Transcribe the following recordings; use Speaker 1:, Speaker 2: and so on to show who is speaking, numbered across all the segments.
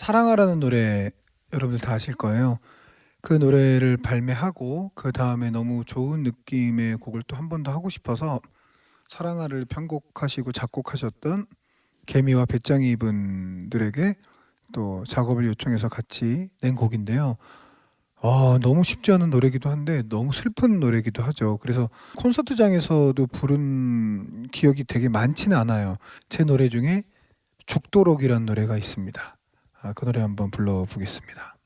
Speaker 1: 사랑하라는 노래 여러분들 다 아실 거예요. 그 노래를 발매하고 그 다음에 너무 좋은 느낌의 곡을 또 한 번 더 하고 싶어서 사랑하를 편곡하시고 작곡하셨던 개미와 배짱이 분들에게 또 작업을 요청해서 같이 낸 곡인데요. 아, 너무 쉽지 않은 노래기도 한데 너무 슬픈 노래기도 하죠. 그래서 콘서트장에서도 부른 기억이 되게 많지는 않아요. 제 노래 중에 죽도록이라는 노래가 있습니다. 아, 그 노래 한번 불러보겠습니다.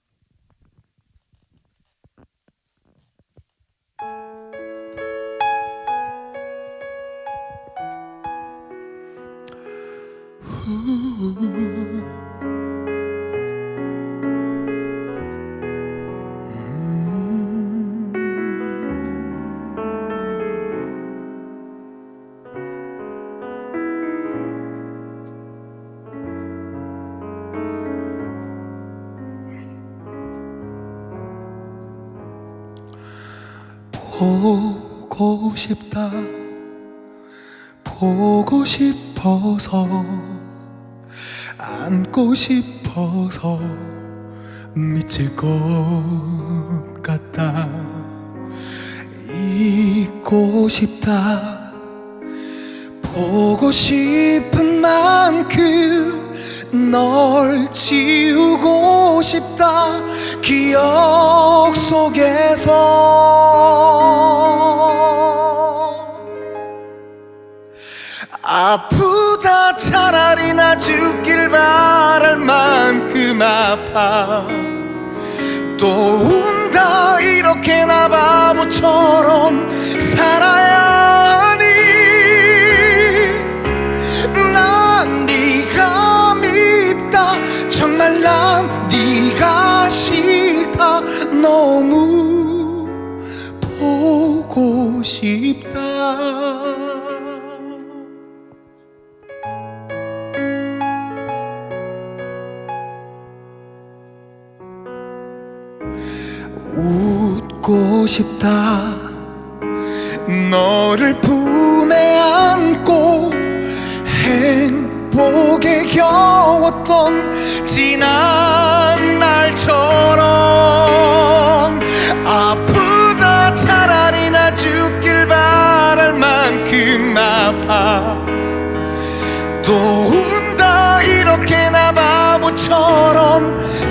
Speaker 1: 보고 싶다. 보고 싶어서. 안고 싶어서 미칠 것 같다. 잊고 싶다. 보고 싶은 만큼 널 지우고 싶다. 기억 속에서 아프다. 차라리 나 죽길 바랄 만큼 아파. 또 운다. 이렇게 나 바보처럼 살아야 하니. 난 네가 밉다. 정말 난 네가 싫다. 너무 보고 싶다 웃고 싶다. 너를 품에 안고 행복에 겨웠던 지난 날처럼 아프다 차라리 나 죽길 바랄 만큼 아파. 또 운다 이렇게 나 바보처럼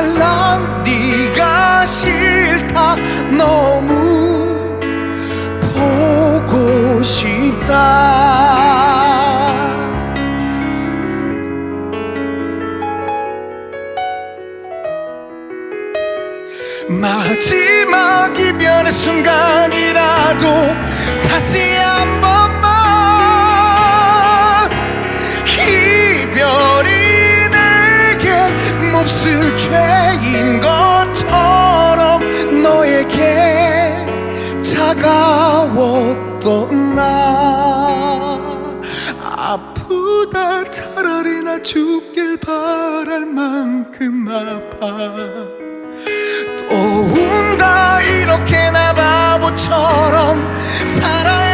Speaker 1: 난 네가 싫다. 너무 보고 싶다. 마지막 이별의 순간이라도 다시 한 번만. 이별이 내겐 몹쓸 죄 차가웠던 나 아프다 차라리 나 죽길 바랄 만큼 아파. 또 운다 이렇게 나 바보처럼 살아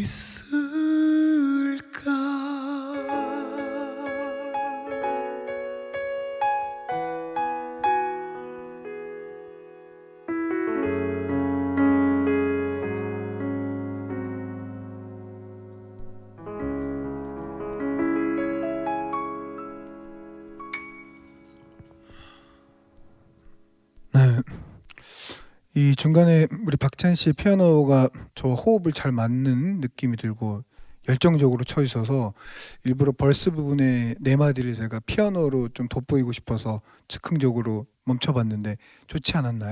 Speaker 1: 있을까? 네. 이 중간에 우리 박찬 씨 피아노가 저와 호흡을 잘 맞는 느낌이 들고 열정적으로 쳐 있어서 일부러 벌스 부분에 네 마디를 제가 피아노로 좀 돋보이고 싶어서 즉흥적으로 멈춰봤는데 좋지 않았나요?